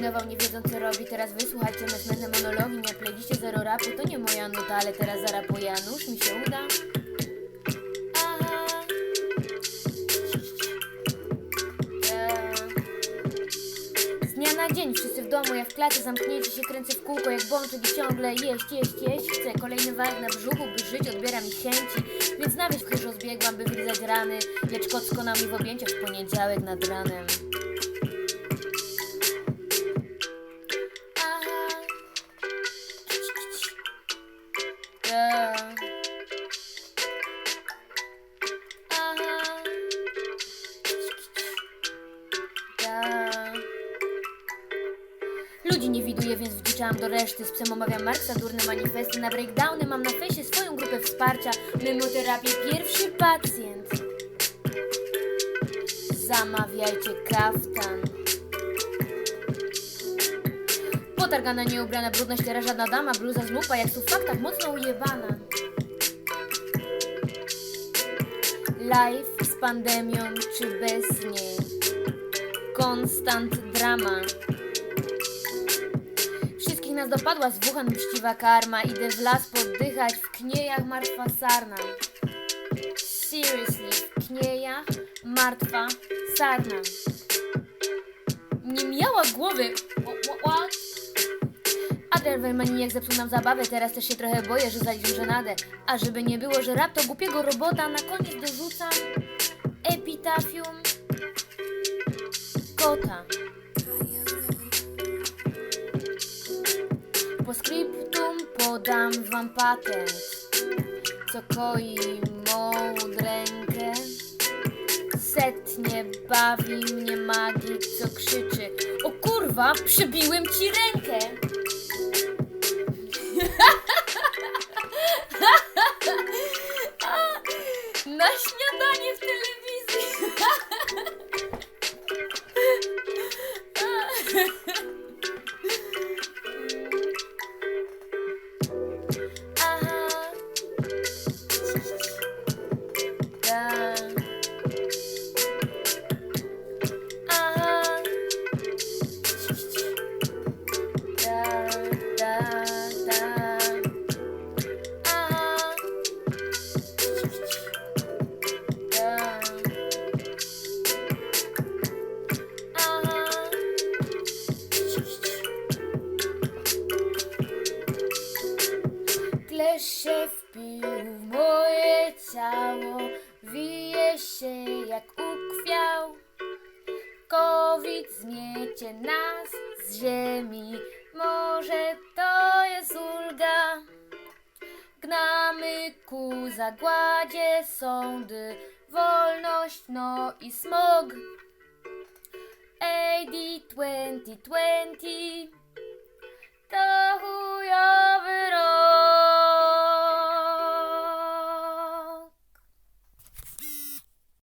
nominował, nie wiedząc co robi. Teraz wysłuchajcie me smętne monologi. Na playliście zero rapu to nie moja nuta, ale teraz zarapuje Janusz, mi się uda. Aha. Ja. Z dnia na dzień wszyscy w domu, jak w klacie zamknięci się kręcę w kółko jak bączek i ciągle jeść, jeść, jeść chcę. Kolejny warg na brzuchu, by żyć odbiera mi chęci, więc na wierzch już rozbiegłam, by wylizać rany, lecz kot skonał mi w objęciach w poniedziałek nad ranem. Aha. Ludzi nie widuję, więc wdziczałam do reszty. Z psem omawiam Marksa, durne manifesty na breakdowny. Mam na fejsie swoją grupę wsparcia. Memoterapię, pierwszy pacjent. Zamawiajcie kaftan. Potargana, nieubrana, brudna, ściera, żadna dama, bluza z lupa, jak tu w faktach mocno ujebana. Life z pandemią czy bez niej? Konstant drama. Wszystkich nas dopadła z Wuhan mściwa karma. Idę w las poddychać, w kniejach martwa sarna. Seriously, w kniejach martwa sarna. Nie miała głowy. Wha- What? Adel maniak zepsuł nam zabawę, teraz też się trochę boję, że zaliczę żenadę. A żeby nie było, że rap to głupiego robota, na koniec dorzucam epitafium kota. Po skryptum podam wam patent, co koi mą rękę. Setnie bawi mnie magik, co krzyczy O kurwa, przybiłem ci rękę! Się wpił w moje ciało, wije się jak ukwiał. Covid zmiecie nas z ziemi, może to jest ulga. Gnamy ku zagładzie sądy, wolność, no i smog. AD 2020